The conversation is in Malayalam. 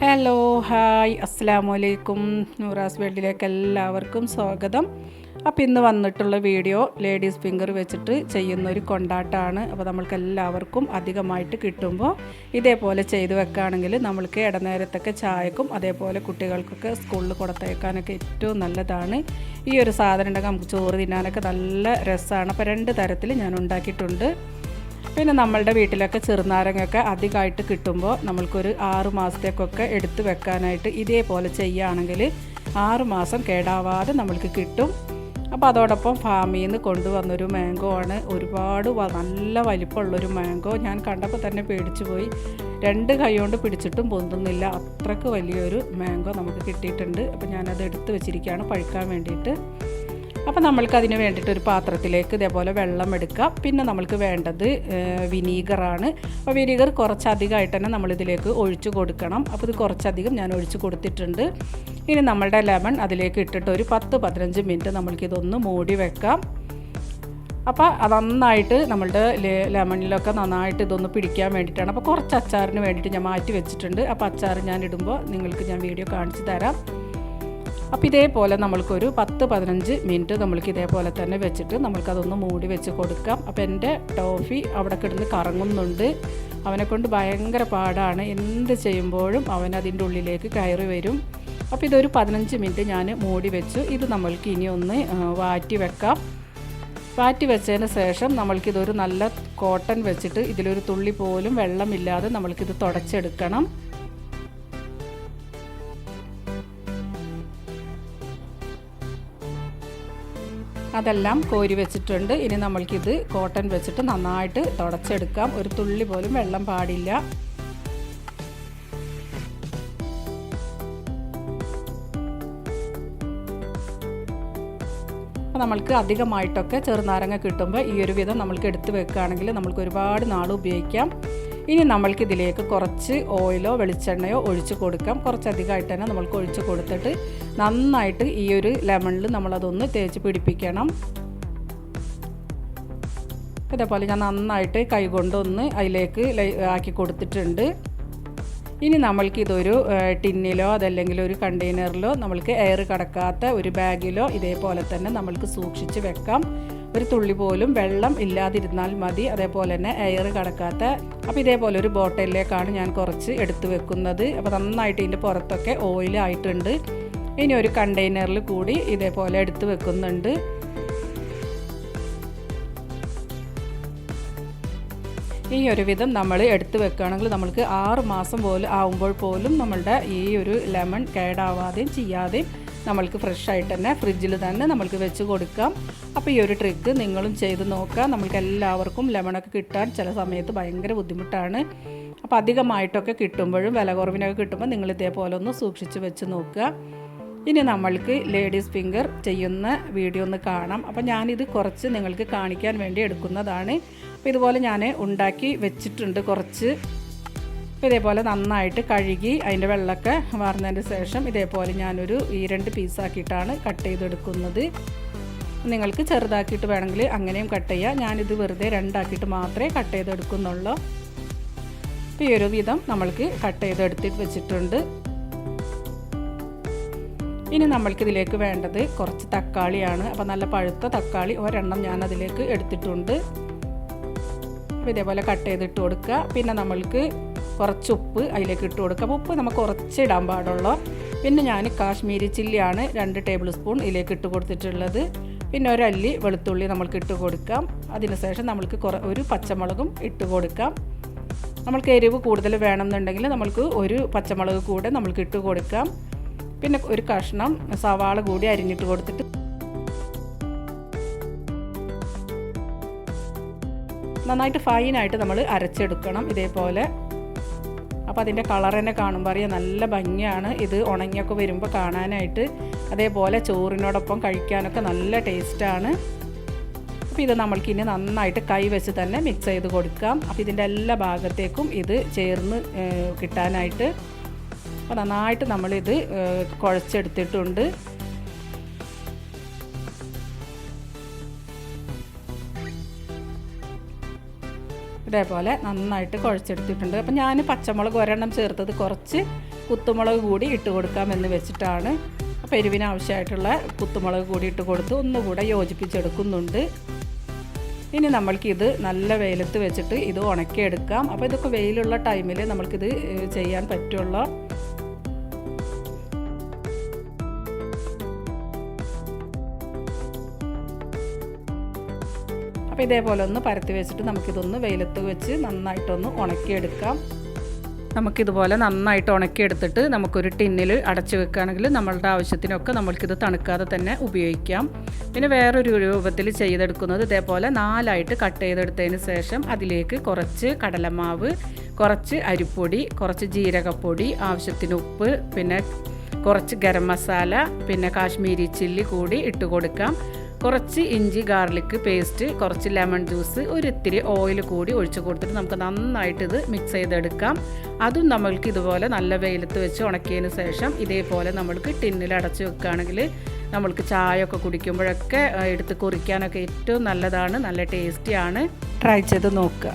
ഹലോ ഹായ് അസ്സാം അലൈക്കും നൂറാസ് വേൾഡിലേക്ക് എല്ലാവർക്കും സ്വാഗതം. അപ്പോൾ ഇന്ന് വന്നിട്ടുള്ള വീഡിയോ ലേഡീസ് ഫിംഗർ വെച്ചിട്ട് ചെയ്യുന്ന ഒരു കൊണ്ടാട്ടമാണ് അപ്പോൾ നമ്മൾക്ക് എല്ലാവർക്കും അധികമായിട്ട് കിട്ടുമ്പോൾ ഇതേപോലെ ചെയ്തു വെക്കുകയാണെങ്കിൽ നമ്മൾക്ക് ഇടനേരത്തൊക്കെ ചായക്കും അതേപോലെ കുട്ടികൾക്കൊക്കെ സ്കൂളിൽ കൊടുത്തേക്കാനൊക്കെ ഏറ്റവും നല്ലതാണ്. ഈ ഒരു സാധനം ഉണ്ടെങ്കിൽ നമുക്ക് ചോറ് തിന്നാനൊക്കെ നല്ല രസമാണ് അപ്പോൾ രണ്ട് തരത്തിൽ ഞാൻ ഉണ്ടാക്കിയിട്ടുണ്ട്. പിന്നെ നമ്മളുടെ വീട്ടിലൊക്കെ ചെറുനാരങ്ങയൊക്കെ അധികമായിട്ട് കിട്ടുമ്പോൾ നമ്മൾക്കൊരു ആറ് മാസത്തേക്കൊക്കെ എടുത്ത് വെക്കാനായിട്ട് ഇതേപോലെ ചെയ്യുകയാണെങ്കിൽ ആറ് മാസം കേടാവാതെ നമ്മൾക്ക് കിട്ടും. അപ്പോൾ അതോടൊപ്പം ഫാമിൽ നിന്ന് കൊണ്ടുവന്നൊരു മാംഗോ ആണ്. ഒരുപാട് നല്ല വലിപ്പമുള്ളൊരു മാംഗോ. ഞാൻ കണ്ടപ്പോൾ തന്നെ പേടിച്ചു പോയി. രണ്ട് കൈ കൊണ്ട് പിടിച്ചിട്ടും പൊന്തുന്നില്ല. അത്രയ്ക്ക് വലിയൊരു മാംഗോ നമുക്ക് കിട്ടിയിട്ടുണ്ട്. അപ്പോൾ ഞാനത് എടുത്ത് വെച്ചിരിക്കുകയാണ് പഴുക്കാൻ വേണ്ടിയിട്ട്. അപ്പോൾ നമ്മൾക്ക് അതിന് വേണ്ടിയിട്ട് ഒരു പാത്രത്തിലേക്ക് ഇതേപോലെ വെള്ളം എടുക്കുക പിന്നെ നമ്മൾക്ക് വേണ്ടത് വിനീഗറാണ്. അപ്പോൾ വിനീഗർ കുറച്ചധികമായിട്ട് തന്നെ നമ്മളിതിലേക്ക് ഒഴിച്ചു കൊടുക്കണം. അപ്പോൾ ഇത് കുറച്ചധികം ഞാൻ ഒഴിച്ചു കൊടുത്തിട്ടുണ്ട്. ഇനി നമ്മളുടെ ലെമൺ അതിലേക്ക് ഇട്ടിട്ട് ഒരു പത്ത് പതിനഞ്ച് മിനിറ്റ് നമ്മൾക്കിതൊന്ന് മൂടി വെക്കാം. അപ്പോൾ അത് നന്നായിട്ട് നമ്മളുടെ ലെമണിലൊക്കെ നന്നായിട്ട് ഇതൊന്ന് പിടിക്കാൻ വേണ്ടിയിട്ടാണ്. അപ്പോൾ കുറച്ച് അച്ചാറിന് വേണ്ടിയിട്ട് ഞാൻ മാറ്റി വെച്ചിട്ടുണ്ട്. അപ്പോൾ അച്ചാർ ഞാൻ ഇടുമ്പോൾ നിങ്ങൾക്ക് ഞാൻ വീഡിയോ കാണിച്ചു തരാം. അപ്പോൾ ഇതേപോലെ നമ്മൾക്കൊരു പത്ത് പതിനഞ്ച് മിനിറ്റ് നമ്മൾക്ക് ഇതേപോലെ തന്നെ വെച്ചിട്ട് നമ്മൾക്കതൊന്ന് മൂടി വെച്ച് കൊടുക്കാം. അപ്പോൾ എന്റെ ടോഫി അവിടെ കിടന്ന് കറങ്ങുന്നുണ്ട്. അവനെ കൊണ്ട് ഭയങ്കര പാടാണ്. എന്ത് ചെയ്യുമ്പോഴും അവൻ അതിന്റെ ഉള്ളിലേക്ക് കയറി വരും. അപ്പോൾ ഇതൊരു പതിനഞ്ച് മിനിറ്റ് ഞാൻ മൂടി വെച്ചു. ഇത് നമ്മൾക്ക് ഇനി ഒന്ന് വാറ്റി വെക്കാം. വാറ്റി വെച്ചതിന് ശേഷം നമ്മൾക്കിതൊരു നല്ല കോട്ടൺ വെച്ചിട്ട് ഇതിലൊരു തുള്ളി പോലും വെള്ളമില്ലാതെ നമ്മൾക്കിത് തുടച്ചെടുക്കണം. അതെല്ലാം കോരി വെച്ചിട്ടുണ്ട്. ഇനി നമ്മൾക്കിത് കോട്ടൺ വെച്ചിട്ട് നന്നായിട്ട് തുടച്ചെടുക്കാം. ഒരു തുള്ളി പോലും വെള്ളം പാടില്ല. അപ്പോൾ നമ്മൾക്ക് അധികമായിട്ടൊക്കെ ചെറുനാരങ്ങ കിട്ടുമ്പോൾ ഈ ഒരു വിധം നമ്മൾക്ക് എടുത്ത് വെക്കുകയാണെങ്കിൽ നമ്മൾക്ക് ഒരുപാട് നാൾ ഉപയോഗിക്കാം. ഇനി നമ്മൾക്ക് ഇതിലേക്ക് കുറച്ച് ഓയിലോ വെളിച്ചെണ്ണയോ ഒഴിച്ച് കൊടുക്കാം. കുറച്ചധികമായിട്ട് തന്നെ നമ്മൾക്ക് ഒഴിച്ച് കൊടുത്തിട്ട് നന്നായിട്ട് ഈ ഒരു ലെമണിൽ നമ്മളതൊന്ന് തേച്ച് പിടിപ്പിക്കണം. ഇതേപോലെ ഞാൻ നന്നായിട്ട് കൈകൊണ്ടൊന്ന് അതിലേക്ക് ആക്കി കൊടുത്തിട്ടുണ്ട്. ഇനി നമ്മൾക്ക് ഇതൊരു ടിന്നിലോ അതല്ലെങ്കിൽ ഒരു കണ്ടെയ്നറിലോ നമ്മൾക്ക് എയർ കടക്കാത്ത ഒരു ബാഗിലോ ഇതേപോലെ തന്നെ നമ്മൾക്ക് സൂക്ഷിച്ച് വെക്കാം. ഒരു തുള്ളി പോലും വെള്ളം ഇല്ലാതിരുന്നാൽ മതി. അതേപോലെ തന്നെ എയർ കടക്കാത്ത അപ്പോൾ ഇതേപോലെ ഒരു ബോട്ടിലേക്കാണ് ഞാൻ കുറച്ച് എടുത്തു വെക്കുന്നത്. അപ്പോൾ നന്നായിട്ട് ഇതിന്റെ പുറത്തൊക്കെ ഓയിൽ ആയിട്ടുണ്ട്. ഇനി ഒരു കണ്ടെയ്നറിൽ കൂടി ഇതേപോലെ എടുത്തു വെക്കുന്നുണ്ട്. ഈ ഒരു വിധം നമ്മൾ എടുത്തു വെക്കുകയാണെങ്കിൽ നമ്മൾക്ക് ആറ് മാസം പോലും ആവുമ്പോൾ പോലും നമ്മളുടെ ഈ ഒരു ലെമൺ കേടാവാതെയും ചെയ്യാതെയും നമ്മൾക്ക് ഫ്രഷ് ആയിട്ട് തന്നെ ഫ്രിഡ്ജിൽ തന്നെ നമ്മൾക്ക് വെച്ച് കൊടുക്കാം. അപ്പോൾ ഈ ഒരു ട്രിക്ക് നിങ്ങളും ചെയ്ത് നോക്കുക. നമ്മൾക്ക് എല്ലാവർക്കും ലെമണൊക്കെ കിട്ടാൻ ചില സമയത്ത് ഭയങ്കര ബുദ്ധിമുട്ടാണ്. അപ്പോൾ അധികമായിട്ടൊക്കെ കിട്ടുമ്പോഴും വില കുറവിനൊക്കെ കിട്ടുമ്പോൾ നിങ്ങൾ ഇതേപോലെ ഒന്ന് സൂക്ഷിച്ച് വെച്ച് നോക്കുക. ഇനി നമ്മൾക്ക് ലേഡീസ് ഫിംഗർ ചെയ്യുന്ന വീഡിയോ ഒന്ന് കാണാം. അപ്പോൾ ഞാനിത് കുറച്ച് നിങ്ങൾക്ക് കാണിക്കാൻ വേണ്ടി എടുക്കുന്നതാണ്. അപ്പോൾ ഇതുപോലെ ഞാൻ ഉണ്ടാക്കി വെച്ചിട്ടുണ്ട് കുറച്ച്. ഇതേപോലെ നന്നായിട്ട് കഴുകി അതിന്റെ വെള്ളമൊക്കെ വാർന്നതിന് ശേഷം ഇതേപോലെ ഞാനൊരു ഈ രണ്ട് പീസാക്കിയിട്ടാണ് കട്ട് ചെയ്തെടുക്കുന്നത്. നിങ്ങൾക്ക് ചെറുതാക്കിയിട്ട് വേണമെങ്കിൽ അങ്ങനെയും കട്ട് ചെയ്യാം. ഞാനിത് വെറുതെ രണ്ടാക്കിയിട്ട് മാത്രമേ കട്ട് ചെയ്തെടുക്കുന്നുള്ളൂ. അപ്പോൾ ഈ ഒരു വിധം നമ്മൾക്ക് കട്ട് ചെയ്തെടുത്തിട്ട് വെച്ചിട്ടുണ്ട്. ഇനി നമ്മൾക്ക് ഇതിലേക്ക് വേണ്ടത് കുറച്ച് തക്കാളിയാണ്. അപ്പോൾ നല്ല പഴുത്ത തക്കാളി ഒരെണ്ണം ഞാൻ അതിലേക്ക് എടുത്തിട്ടുണ്ട്. അപ്പോൾ ഇതേപോലെ കട്ട് ചെയ്തിട്ട് കൊടുക്കുക. പിന്നെ നമ്മൾക്ക് കുറച്ച് ഉപ്പ് അതിലേക്ക് ഇട്ട് കൊടുക്കുക. അപ്പോൾ ഉപ്പ് നമുക്ക് കുറച്ച് ഇടാൻ പാടുള്ളൂ. പിന്നെ ഞാൻ കാശ്മീരി ചില്ലിയാണ് രണ്ട് ടേബിൾ സ്പൂൺ ഇതിലേക്ക് ഇട്ട് കൊടുത്തിട്ടുള്ളത്. പിന്നെ ഒരല്ലി വെളുത്തുള്ളി നമ്മൾക്ക് ഇട്ട് കൊടുക്കാം. അതിനുശേഷം നമ്മൾക്ക് കുറ ഒരു പച്ചമുളകും ഇട്ട് കൊടുക്കാം. നമ്മൾക്ക് എരിവ് കൂടുതൽ വേണമെന്നുണ്ടെങ്കിൽ നമ്മൾക്ക് ഒരു പച്ചമുളക് കൂടെ നമ്മൾക്ക് ഇട്ട് കൊടുക്കാം. പിന്നെ ഒരു കഷ്ണം സവാള കൂടി അരിഞ്ഞിട്ട് കൊടുത്തിട്ട് നന്നായിട്ട് ഫൈനായിട്ട് നമ്മൾ അരച്ചെടുക്കണം ഇതേപോലെ. അപ്പോൾ അതിന്റെ കളർ തന്നെ കാണുമ്പോൾ അറിയാം നല്ല ഭംഗിയാണ്. ഇത് ഉണങ്ങിയൊക്കെ വരുമ്പോൾ കാണാനായിട്ട്. അതേപോലെ ചോറിനോടൊപ്പം കഴിക്കാനൊക്കെ നല്ല ടേസ്റ്റാണ് അപ്പോൾ ഇത് നമ്മൾക്കിനി നന്നായിട്ട് കൈ വെച്ച് തന്നെ മിക്സ് ചെയ്ത് കൊടുക്കാം. അപ്പോൾ ഇതിന്റെ എല്ലാ ഭാഗത്തേക്കും ഇത് ചേർന്ന് കിട്ടാനായിട്ട്. അപ്പോൾ നന്നായിട്ട് നമ്മളിത് കുഴച്ചെടുത്തിട്ടുണ്ട്. ഇതേപോലെ നന്നായിട്ട് കുഴച്ചെടുത്തിട്ടുണ്ട്. അപ്പം ഞാൻ പച്ചമുളക് ഒരെണ്ണം ചേർത്തത് കുറച്ച് കുത്തുമുളക് കൂടി ഇട്ട് കൊടുക്കാമെന്ന് വെച്ചിട്ടാണ്. അപ്പോൾ എരിവിന് ആവശ്യമായിട്ടുള്ള കുത്തുമുളക് കൂടി ഇട്ട് കൊടുത്ത് ഒന്നുകൂടെ യോജിപ്പിച്ചെടുക്കുന്നുണ്ട്. ഇനി നമ്മൾക്കിത് നല്ല വെയിലത്ത് വെച്ചിട്ട് ഇത് ഉണക്കിയെടുക്കാം. അപ്പോൾ ഇതൊക്കെ വെയിലുള്ള ടൈമിൽ നമ്മൾക്കിത് ചെയ്യാൻ പറ്റുള്ളൂ ഇതേപോലെ ഒന്ന് പരത്തി വെച്ചിട്ട് നമുക്കിതൊന്ന് വെയിലത്ത് വെച്ച് നന്നായിട്ടൊന്ന് ഉണക്കിയെടുക്കാം. നമുക്കിതുപോലെ നന്നായിട്ട് ഉണക്കിയെടുത്തിട്ട് നമുക്കൊരു ടിന്നിൽ അടച്ചു വെക്കുകയാണെങ്കിൽ നമ്മളുടെ ആവശ്യത്തിനൊക്കെ നമ്മൾക്കിത് തണുക്കാതെ തന്നെ ഉപയോഗിക്കാം. പിന്നെ വേറൊരു രൂപത്തിൽ ചെയ്തെടുക്കുന്നത് ഇതേപോലെ നാലായിട്ട് കട്ട് ചെയ്തെടുത്തതിന് ശേഷം അതിലേക്ക് കുറച്ച് കടലമാവ് കുറച്ച് അരിപ്പൊടി കുറച്ച് ജീരകപ്പൊടി ആവശ്യത്തിന് ഉപ്പ് പിന്നെ കുറച്ച് ഗരം മസാല പിന്നെ കാശ്മീരി ചില്ലി കൂടി ഇട്ട് കൊടുക്കാം. കുറച്ച് ഇഞ്ചി ഗാർലിക് പേസ്റ്റ് കുറച്ച് ലെമൺ ജ്യൂസ് ഒരു ഇത്തിരി ഓയിൽ കൂടി ഒഴിച്ചു കൊടുത്തിട്ട് നമുക്ക് നന്നായിട്ട് ഇത് മിക്സ് ചെയ്തെടുക്കാം. അതും നമ്മൾക്ക് ഇതുപോലെ നല്ല വെയിലത്ത് വെച്ച് ഉണക്കിയതിന് ശേഷം ഇതേപോലെ നമ്മൾക്ക് ടിന്നിൽ അടച്ച് വെക്കുകയാണെങ്കിൽ നമ്മൾക്ക് ചായ ഒക്കെ കുടിക്കുമ്പോഴൊക്കെ എടുത്ത് കുറിക്കാനൊക്കെ ഏറ്റവും നല്ലതാണ് നല്ല ടേസ്റ്റിയാണ് ട്രൈ ചെയ്ത് നോക്കുക.